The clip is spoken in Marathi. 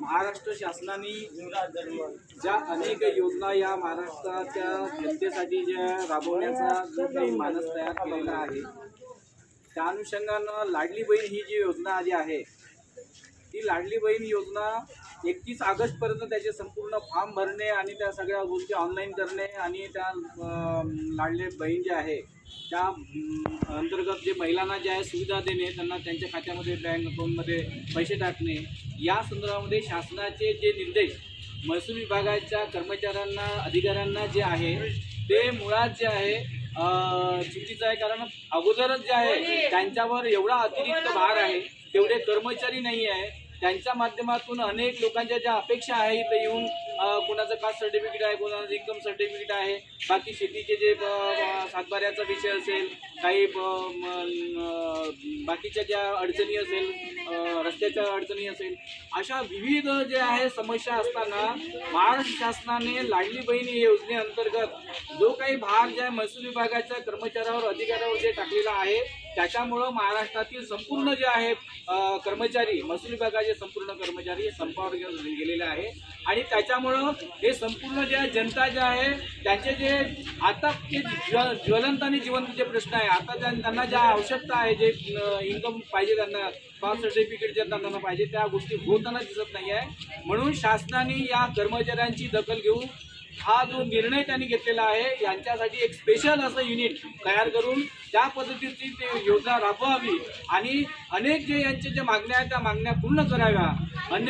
महाराष्ट्र शासनाने ज्या अनेक योजना या महाराष्ट्राच्या जनतेसाठी ज्या राबवण्याचा जो काही मानस तयार केलेला आहे त्या अनुषंगानं लाडली बहीण ही जी योजना जी आहे ती लाडली बहीण योजना एकतीस ऑगस्टपर्यंत त्याचे संपूर्ण फॉर्म भरणे आणि त्या सगळ्या गोष्टी ऑनलाईन करणे आणि त्या लाडली बहीण जे आहे त्या अंतर्गत जे महिलांना जे आहे सुविधा देणे त्यांना त्यांच्या खात्यामध्ये बँक अकाउंटमध्ये पैसे टाकणे या संदर्भामध्ये शासनाचे जे निर्देश महसूल विभागाच्या कर्मचाऱ्यांना अधिकाऱ्यांना जे आहे ते मुळात जे आहे चुकीचं आहे कारण अगोदरच जे आहे त्यांच्यावर एवढा अतिरिक्त भार आहे तेवढे कर्मचारी नाही आहे त्यांच्या माध्यमातून अनेक लोकांच्या ज्या अपेक्षा आहे इथं येऊन कोणाचं कास्ट सर्टिफिकेट आहे कोणाचं इन्कम सर्टिफिकेट आहे बाकी शेतीचे जे सातबाऱ्याचा विषय असेल काही बाकीच्या ज्या अडचणी असेल रस्त्याच्या अडचणी असेल अशा विविध जे आहे समस्या असताना महाराष्ट्र शासनाने लाडली बहीण योजनेअंतर्गत जो काही भार ज्या महसूल विभागाच्या कर्मचाऱ्यावर अधिकाऱ्यावर जे टाकलेला आहे त्याच्यामुळं महाराष्ट्रातील संपूर्ण जे आहे कर्मचारी महसूल विभागाचे संपूर्ण कर्मचारी संपावर गेलेले आहे. आणि त्याच्यामुळं हे संपूर्ण जे जनता जे आहे त्यांचे जे आता जे ज्व- ज्वलंत आणि जिवंत जे प्रश्न आहे आता त्या- त्यांना ज्या आवश्यकता आहे जे इन्कम पाहिजे त्यांना पास सर्टिफिकेट जे त्यांना पाहिजे त्या गोष्टी होताना दिसत नाही आहे. म्हणून शासनाने या कर्मचाऱ्यांची दखल घेऊन हा जो निर्णय त्यांनी घेतलेला आहे यांच्यासाठी एक स्पेशल असं युनिट तयार करून त्या पद्धतीची ते योजना राबवावी आणि अनेक जे यांच्या ज्या मागण्या आहेत त्या मागण्या पूर्ण कराव्या. अन्य